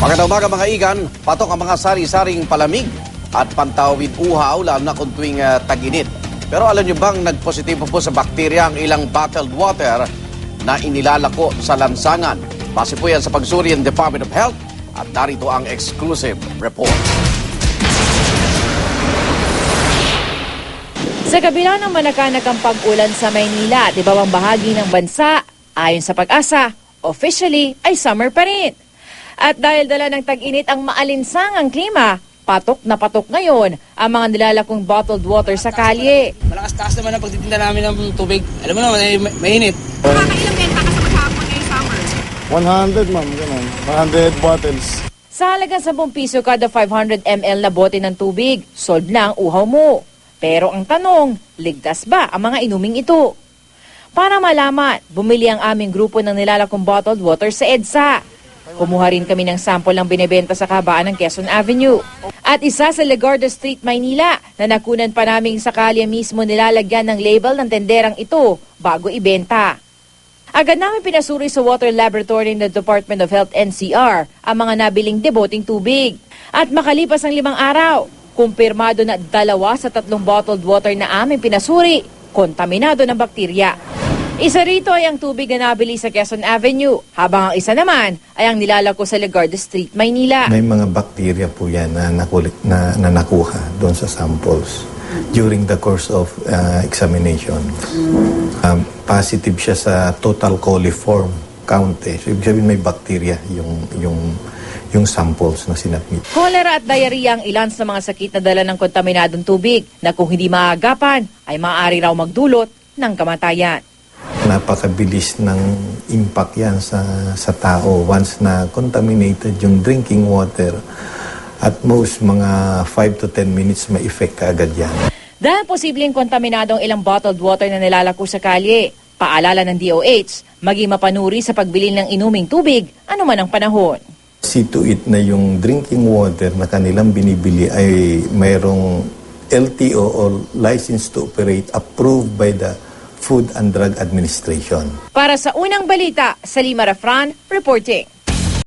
Magandang umaga mga igan, patok ang mga sari-saring palamig at pantawid uhaw lalo na kung tuwing ah, tag-init. Pero alam nyo bang nagpositibo po sa bakterya ang ilang bottled water na inilalako sa lansangan? Base po yan sa pagsuri ng Department of Health at narito ang exclusive report. Sa kabila ng manakanag ang pag-ulan sa Maynila at ibang bahagi ng bansa, ayon sa pag-asa, officially ay summer pa rin. At dahil dala ng tag-init ang maalinsangang klima, patok na patok ngayon ang mga nilalakong bottled water sa kalye. Malakas taas naman ang pagtitinda namin ng tubig. Alam mo naman, eh, may- mainit. Nakakailang benta ka sa maghapon ngayong summer? 100 ma'am, ganun. 100 bottles. Sa halagang 10 piso kada 500 ml na bote ng tubig, sold na ang uhaw mo. Pero ang tanong, ligtas ba ang mga inuming ito? Para malaman, bumili ang aming grupo ng nilalakong bottled water sa EDSA. Kumuha rin kami ng sample ng binibenta sa kabaan ng Quezon Avenue. At isa sa Legarda Street, Maynila, na nakunan pa naming sa kalye mismo nilalagyan ng label ng tenderang ito bago ibenta. Agad namin pinasuri sa water laboratory ng Department of Health NCR ang mga nabiling deboting tubig. At makalipas ang limang araw, kumpirmado na dalawa sa tatlong bottled water na aming pinasuri, kontaminado ng bakterya. Isa rito ay ang tubig na nabili sa Quezon Avenue, habang ang isa naman ay ang nilalako sa Legarda Street, Maynila. May mga bakterya po yan na, nakulit, na, na nakuha doon sa samples during the course of uh, examination. Um, positive siya sa total coliform count eh. So, ibig sabihin may bakterya yung, yung, yung samples na sinabmit. Cholera at diarrhea ang ilan sa mga sakit na dala ng kontaminadong tubig na kung hindi maagapan ay maaari raw magdulot ng kamatayan. Napakabilis ng impact yan sa, sa tao once na contaminated yung drinking water. At most mga 5 to 10 minutes may effect ka agad yan. Dahil posibleng kontaminado ang ilang bottled water na nilalako sa kalye, paalala ng DOH, maging mapanuri sa pagbili ng inuming tubig, anuman ang panahon. See to it na yung drinking water na kanilang binibili ay mayroong LTO or license to operate approved by the Food and Drug Administration. Para sa unang balita, Salima Rafran, reporting.